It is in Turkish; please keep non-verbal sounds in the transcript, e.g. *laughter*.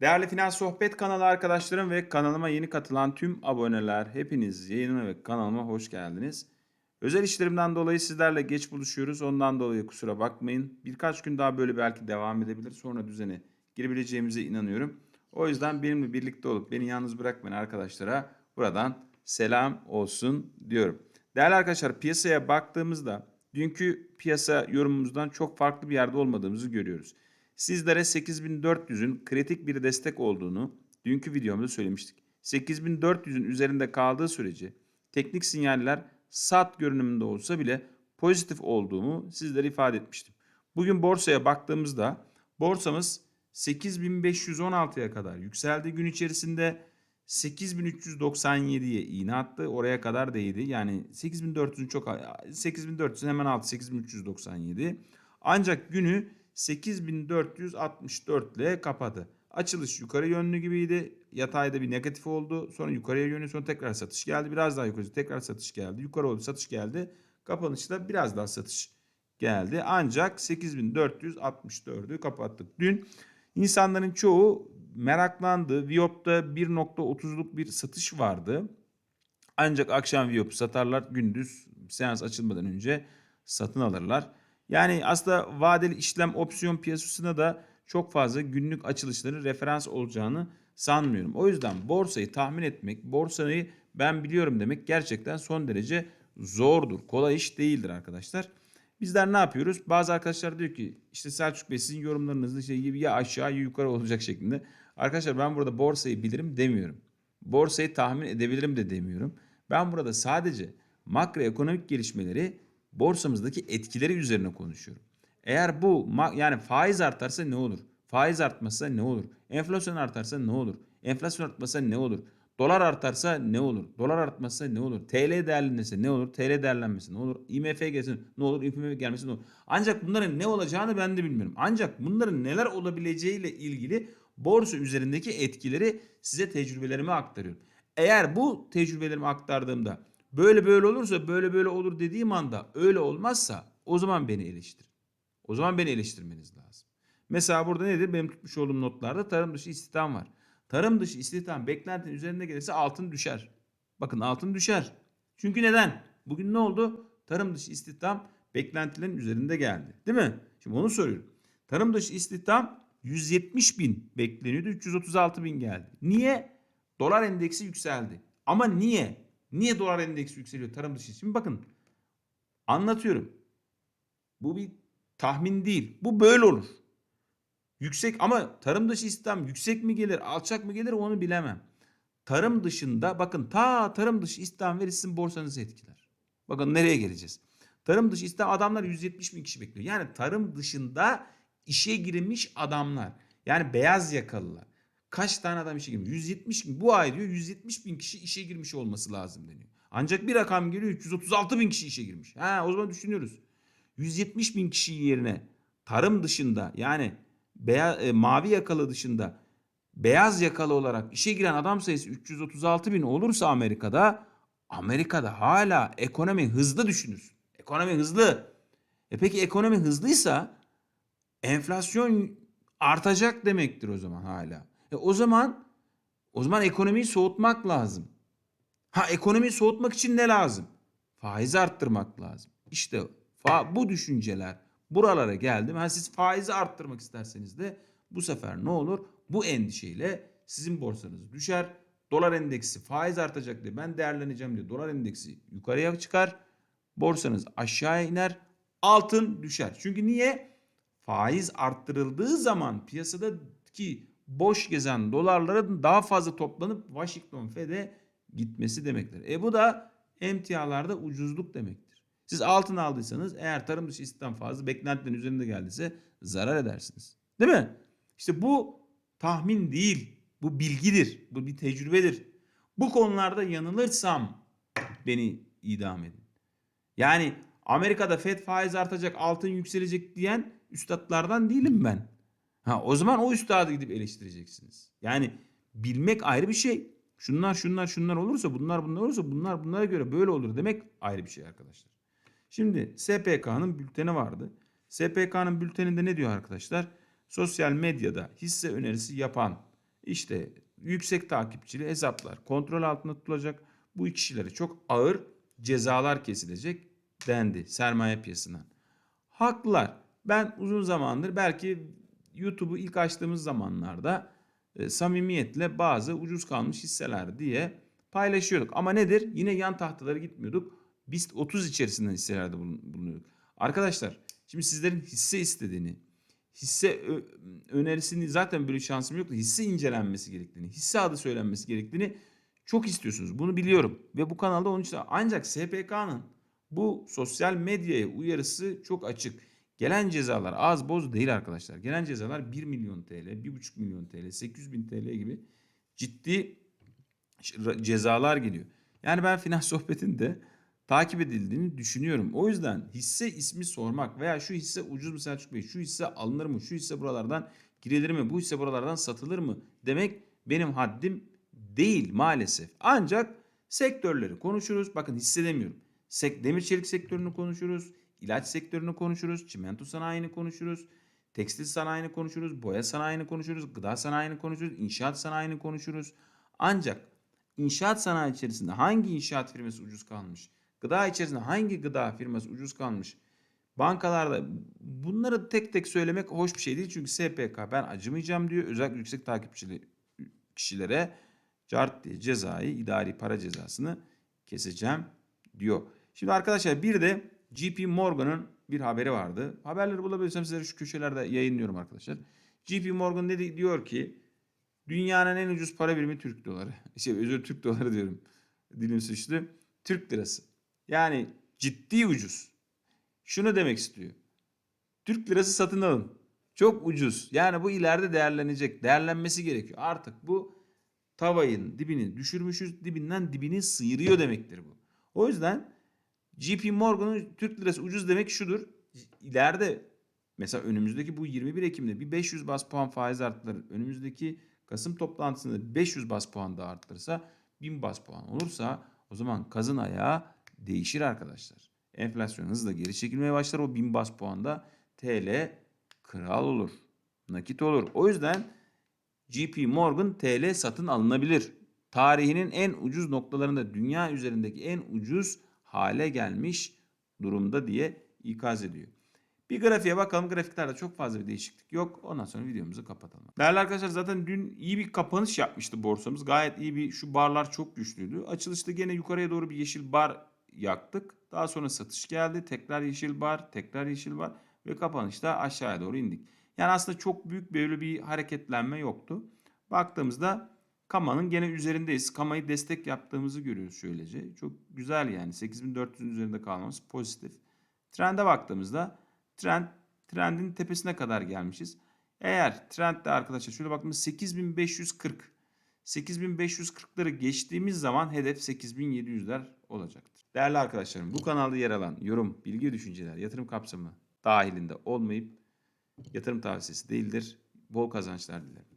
Değerli Finans Sohbet kanalı arkadaşlarım ve kanalıma yeni katılan tüm aboneler hepiniz yayınıma ve kanalıma hoş geldiniz. Özel işlerimden dolayı sizlerle geç buluşuyoruz. Ondan dolayı kusura bakmayın. Birkaç gün daha böyle belki devam edebilir. Sonra düzene girebileceğimize inanıyorum. O yüzden benimle birlikte olup beni yalnız bırakmayın arkadaşlara buradan selam olsun diyorum. Değerli arkadaşlar piyasaya baktığımızda dünkü piyasa yorumumuzdan çok farklı bir yerde olmadığımızı görüyoruz. Sizlere 8400'ün kritik bir destek olduğunu dünkü videomda söylemiştik. 8400'ün üzerinde kaldığı sürece teknik sinyaller sat görünümünde olsa bile pozitif olduğumu sizlere ifade etmiştim. Bugün borsaya baktığımızda borsamız 8516'ya kadar yükseldi gün içerisinde 8397'ye iğne attı. Oraya kadar değdi. Yani 8400'ün çok 8400'ün hemen altı 8397. Ancak günü 8464 ile kapadı. Açılış yukarı yönlü gibiydi. Yatayda bir negatif oldu. Sonra yukarıya yönlü sonra tekrar satış geldi. Biraz daha yukarı tekrar satış geldi. Yukarı oldu satış geldi. Kapanışta biraz daha satış geldi. Ancak 8464'ü kapattık. Dün insanların çoğu meraklandı. Viyop'ta 1.30'luk bir satış vardı. Ancak akşam Viyop'u satarlar. Gündüz seans açılmadan önce satın alırlar. Yani aslında vadeli işlem opsiyon piyasasına da çok fazla günlük açılışların referans olacağını sanmıyorum. O yüzden borsayı tahmin etmek, borsayı ben biliyorum demek gerçekten son derece zordur. Kolay iş değildir arkadaşlar. Bizler ne yapıyoruz? Bazı arkadaşlar diyor ki işte Selçuk Bey sizin yorumlarınız işte ya aşağı ya yukarı olacak şeklinde. Arkadaşlar ben burada borsayı bilirim demiyorum. Borsayı tahmin edebilirim de demiyorum. Ben burada sadece makroekonomik gelişmeleri borsamızdaki etkileri üzerine konuşuyorum. Eğer bu yani faiz artarsa ne olur? Faiz artmazsa ne olur? Enflasyon artarsa ne olur? Enflasyon artmasa ne olur? Dolar artarsa ne olur? Dolar artmazsa ne olur? TL değerlenirse ne olur? TL değerlenmesi ne olur? IMF gelsin ne olur? IMF gelmesi ne olur? Ancak bunların ne olacağını ben de bilmiyorum. Ancak bunların neler olabileceğiyle ilgili borsa üzerindeki etkileri size tecrübelerimi aktarıyorum. Eğer bu tecrübelerimi aktardığımda böyle böyle olursa böyle böyle olur dediğim anda öyle olmazsa o zaman beni eleştir. O zaman beni eleştirmeniz lazım. Mesela burada nedir? Benim tutmuş olduğum notlarda tarım dışı istihdam var. Tarım dışı istihdam beklentinin üzerinde gelirse altın düşer. Bakın altın düşer. Çünkü neden? Bugün ne oldu? Tarım dışı istihdam beklentilerin üzerinde geldi. Değil mi? Şimdi onu soruyorum. Tarım dışı istihdam 170 bin bekleniyordu. 336 bin geldi. Niye? Dolar endeksi yükseldi. Ama niye? Niye dolar endeksi yükseliyor tarım dışı? Şimdi bakın anlatıyorum. Bu bir tahmin değil. Bu böyle olur. Yüksek ama tarım dışı istihdam yüksek mi gelir, alçak mı gelir onu bilemem. Tarım dışında bakın ta tarım dışı istihdam verisi sizin borsanızı etkiler. Bakın nereye geleceğiz. Tarım dışı istihdam adamlar 170 bin kişi bekliyor. Yani tarım dışında işe girmiş adamlar. Yani beyaz yakalılar. Kaç tane adam işe girmiş? 170 bin. Bu ay diyor 170 bin kişi işe girmiş olması lazım deniyor. Ancak bir rakam geliyor 336 bin kişi işe girmiş. Ha, o zaman düşünüyoruz. 170 bin kişi yerine tarım dışında yani beyaz, e, mavi yakalı dışında beyaz yakalı olarak işe giren adam sayısı 336 bin olursa Amerika'da Amerika'da hala ekonomi hızlı düşünür. Ekonomi hızlı. E peki ekonomi hızlıysa enflasyon artacak demektir o zaman hala. E o zaman o zaman ekonomiyi soğutmak lazım. Ha ekonomiyi soğutmak için ne lazım? Faizi arttırmak lazım. İşte bu düşünceler buralara geldim. Ha siz faizi arttırmak isterseniz de bu sefer ne olur? Bu endişeyle sizin borsanız düşer. Dolar endeksi faiz artacak diye ben değerleneceğim diye dolar endeksi yukarıya çıkar. Borsanız aşağıya iner. Altın düşer. Çünkü niye? Faiz arttırıldığı zaman piyasadaki boş gezen dolarların daha fazla toplanıp Washington Fed'e gitmesi demektir. E bu da emtialarda ucuzluk demektir. Siz altın aldıysanız eğer tarım dışı istihdam fazla beklentilerin üzerinde geldiyse zarar edersiniz. Değil mi? İşte bu tahmin değil. Bu bilgidir. Bu bir tecrübedir. Bu konularda yanılırsam beni idam edin. Yani Amerika'da FED faiz artacak, altın yükselecek diyen üstadlardan değilim ben. Ha o zaman o üstadı gidip eleştireceksiniz. Yani bilmek ayrı bir şey. Şunlar şunlar şunlar olursa bunlar bunlar olursa bunlar bunlara göre böyle olur demek ayrı bir şey arkadaşlar. Şimdi SPK'nın bülteni vardı. SPK'nın bülteninde ne diyor arkadaşlar? Sosyal medyada hisse önerisi yapan işte yüksek takipçili hesaplar kontrol altında tutulacak. Bu kişilere çok ağır cezalar kesilecek dendi sermaye piyasasından. Haklılar. Ben uzun zamandır belki YouTube'u ilk açtığımız zamanlarda e, samimiyetle bazı ucuz kalmış hisseler diye paylaşıyorduk. Ama nedir? Yine yan tahtalara gitmiyorduk. BIST 30 içerisinden hisselerde bulun- bulunuyorduk. Arkadaşlar şimdi sizlerin hisse istediğini, hisse önerisini zaten böyle şansım yoktu. Hisse incelenmesi gerektiğini, hisse adı söylenmesi gerektiğini çok istiyorsunuz. Bunu biliyorum. Ve bu kanalda onun için ancak SPK'nın bu sosyal medyaya uyarısı çok açık. Gelen cezalar az boz değil arkadaşlar. Gelen cezalar 1 milyon TL, 1,5 milyon TL, 800 bin TL gibi ciddi cezalar geliyor. Yani ben finans *laughs* sohbetinde takip edildiğini düşünüyorum. O yüzden hisse ismi sormak veya şu hisse ucuz mu Selçuk Bey, şu hisse alınır mı, şu hisse buralardan girilir mi, bu hisse buralardan satılır mı demek benim haddim değil maalesef. Ancak sektörleri konuşuruz. Bakın hisse demiyorum. Sek, demir çelik sektörünü konuşuruz. İlaç sektörünü konuşuruz. Çimento sanayini konuşuruz. Tekstil sanayini konuşuruz. Boya sanayini konuşuruz. Gıda sanayini konuşuruz. inşaat sanayini konuşuruz. Ancak inşaat sanayi içerisinde hangi inşaat firması ucuz kalmış? Gıda içerisinde hangi gıda firması ucuz kalmış? Bankalarda bunları tek tek söylemek hoş bir şey değil. Çünkü SPK ben acımayacağım diyor. Özellikle yüksek takipçili kişilere cart diye cezayı, idari para cezasını keseceğim diyor. Şimdi arkadaşlar bir de JP Morgan'ın bir haberi vardı. Haberleri bulabilirsem sizlere şu köşelerde yayınlıyorum arkadaşlar. JP Morgan dedi diyor ki dünyanın en ucuz para birimi Türk doları. *laughs* Şey özür Türk doları diyorum. Dilim suçlu. Türk lirası. Yani ciddi ucuz. Şunu demek istiyor. Türk lirası satın alın. Çok ucuz. Yani bu ileride değerlenecek. Değerlenmesi gerekiyor. Artık bu tavayın dibini düşürmüşüz. Dibinden dibini sıyırıyor demektir bu. O yüzden JP Morgan'ın Türk lirası ucuz demek şudur. İleride mesela önümüzdeki bu 21 Ekim'de bir 500 bas puan faiz arttırır. Önümüzdeki Kasım toplantısında 500 bas puan da arttırırsa 1000 bas puan olursa o zaman kazın ayağı değişir arkadaşlar. Enflasyon hızla geri çekilmeye başlar. O 1000 bas puanda TL kral olur. Nakit olur. O yüzden JP Morgan TL satın alınabilir. Tarihinin en ucuz noktalarında dünya üzerindeki en ucuz hale gelmiş durumda diye ikaz ediyor. Bir grafiğe bakalım. Grafiklerde çok fazla bir değişiklik yok. Ondan sonra videomuzu kapatalım. Değerli arkadaşlar zaten dün iyi bir kapanış yapmıştı borsamız. Gayet iyi bir şu barlar çok güçlüydü. Açılışta gene yukarıya doğru bir yeşil bar yaktık. Daha sonra satış geldi. Tekrar yeşil bar, tekrar yeşil bar ve kapanışta aşağıya doğru indik. Yani aslında çok büyük böyle bir hareketlenme yoktu. Baktığımızda Kama'nın gene üzerindeyiz. Kama'yı destek yaptığımızı görüyoruz şöylece. Çok güzel yani 8400'ün üzerinde kalmamız pozitif. Trende baktığımızda trend trendin tepesine kadar gelmişiz. Eğer trendde arkadaşlar şöyle baktığımız 8540 8540'ları geçtiğimiz zaman hedef 8700'ler olacaktır. Değerli arkadaşlarım bu kanalda yer alan yorum, bilgi, düşünceler, yatırım kapsamı dahilinde olmayıp yatırım tavsiyesi değildir. Bol kazançlar dilerim.